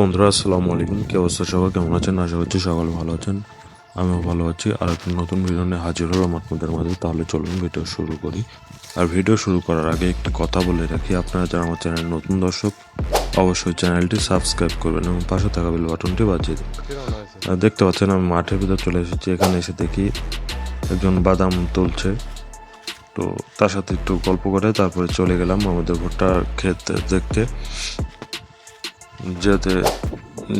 বন্ধুরা, আসসালামু আলাইকুম। কি অবস্থা সবাই? কেমন আছেন? আশা করছি সকাল ভালো আছেন। আমিও ভালো আছি। আর একটা নতুন ভিডিও নিয়ে হাজির হলাম আপনাদের মাঝে। তাহলে চলুন ভিডিও শুরু করি। আর ভিডিও শুরু করার আগে একটি কথা বলে রাখি। আপনারা যারা আমার চ্যানেল নতুন দর্শক, অবশ্যই চ্যানেলটি সাবস্ক্রাইব করবেন এবং পাশে থাকা বেল বাটনটি বাজিয়ে দিন। আর দেখতে পাচ্ছেন, আমি মাঠের ভিতর চলে এসেছি। এখানে এসে দেখি একজন বাদাম তুলছে। তো তার সাথে একটু গল্প করে তারপরে চলে গেলাম আমাদের ভুট্টা ক্ষেত দেখতে। যেতে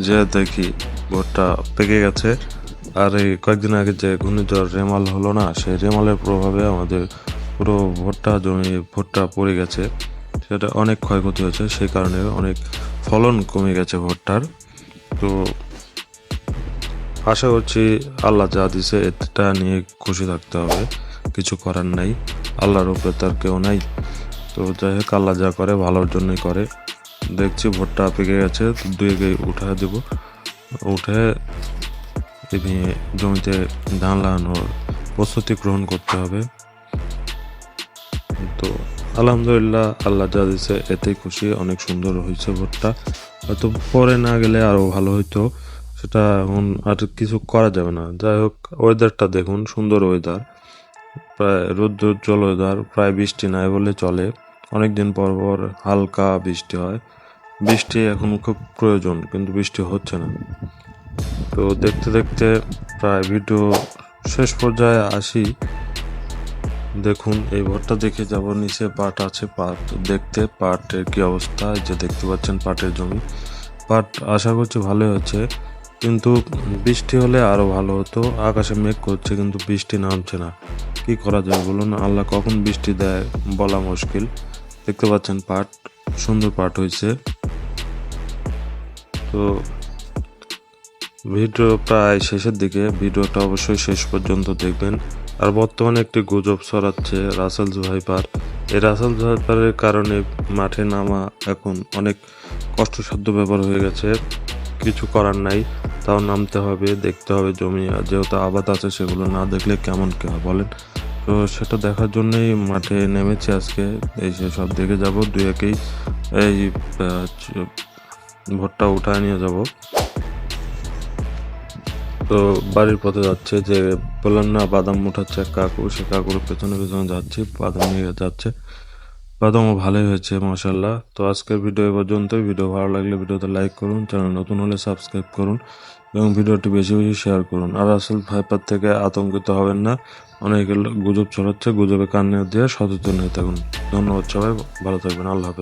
যে দেখি ভুট্টা পেকে গেছে, আর এই কয়েকদিন আগে যে ঘূর্ণিঝড় রেমাল হলো না, সেই রেমালের প্রভাবে আমাদের পুরো ভুট্টা, জমি ভুট্টা পড়ে গেছে। সেটা অনেক ক্ষয়ক্ষতি হয়েছে, সেই কারণে অনেক ফলন কমে গেছে ভুট্টার। তো আশা করছি আল্লাহ যা দিছে, এটা নিয়ে খুশি থাকতে হবে। কিছু করার নাই, আল্লাহর উপরে তার কেউ নাই। তো যাই হোক, আল্লাহ যা করে, ভালোর জন্যই করে। দেখছি, ভোটটা পেকে গেছে দুই এগে উঠা দেব। উঠে জমিতে ধান লাগানোর প্রস্তুতি গ্রহণ করতে হবে। তো আলহামদুলিল্লাহ, আল্লাহ যা দিছে, এতেই খুশি। অনেক সুন্দর হয়েছে ভোটটা। হয়তো পরে না গেলে আরও ভালো হইতো। সেটা এখন আর কিছু করা যাবে না। যাই হোক ওয়েদারটা দেখুন, সুন্দর ওয়েদার প্রায় রৌদ্র উজ্জ্বল ওয়েদার প্রায় বৃষ্টি নাই বলে চলে। অনেক দিন পর পর হালকা বৃষ্টি হয়। বৃষ্টি এখন খুব প্রয়োজন, কিন্তু বৃষ্টি হচ্ছে না। তো দেখতে দেখতে প্রায় ভিডিও শেষ পর্যায়ে আসি। দেখুন, এই ভট্টা দেখে যাব, নিচে পাট আছে, পাট দেখতে, পাটের কি অবস্থা যে দেখতে পাচ্ছেন পাটের জমি। পাট আশা করছি ভালোই হচ্ছে, কিন্তু বৃষ্টি হলে আরও ভালো হতো। আকাশে মেঘ করছে, কিন্তু বৃষ্টি নামছে না। কি করা যায় বলুন? আল্লাহ কখন বৃষ্টি দেয় বলা মুশকিল। দেখতে পাচ্ছেন পাট, সুন্দর পাট হয়েছে। তো ভিডিও প্রায় শেষের দিকে, ভিডিওটা অবশ্যই শেষ পর্যন্ত দেখবেন। আর বর্তমানে একটি গুজব ছড়াচ্ছে রাসেল জুহাইপার। এই রাসেল জুহাইপারের কারণে মাঠে নামা এখন অনেক কষ্টসাধ্য ব্যাপার হয়ে গেছে। কিছু করার নাই, তাও নামতে হবে, দেখতে হবে জমি। যেহেতু আবাদ আছে, সেগুলো না দেখলে কেমন কে বলেন? তো সেটা দেখার জন্যই মাঠে নেমেছি আজকে। এই সব দেখে যাব, দুই একেই। এই ভোটটা উঠায় নিয়ে যাব। তো বাড়ির পথে যাচ্ছে যে বললাম না, বাদাম উঠাচ্ছে কাকু, সে কাকুর পেছনে পেছনে যাচ্ছি, বাদাম নিয়ে যাচ্ছে। বাদামও ভালোই হয়েছে মাসাল্লাহ তো আজকের ভিডিও এ পর্যন্তই। ভিডিও ভালো লাগলে ভিডিওতে লাইক করুন, চ্যানেল নতুন হলে সাবস্ক্রাইব করুন এবং ভিডিওটি বেশি বেশি শেয়ার করুন। আর আসল ভাইপার থেকে আতঙ্কিত হবেন না। অনেকে গুজব ছড়াচ্ছে, গুজবে কান্নে দিয়ে সচেতন হয়ে থাকুন। ধন্যবাদ সবাই, ভালো থাকবেন। আল্লাহ হাফেজ।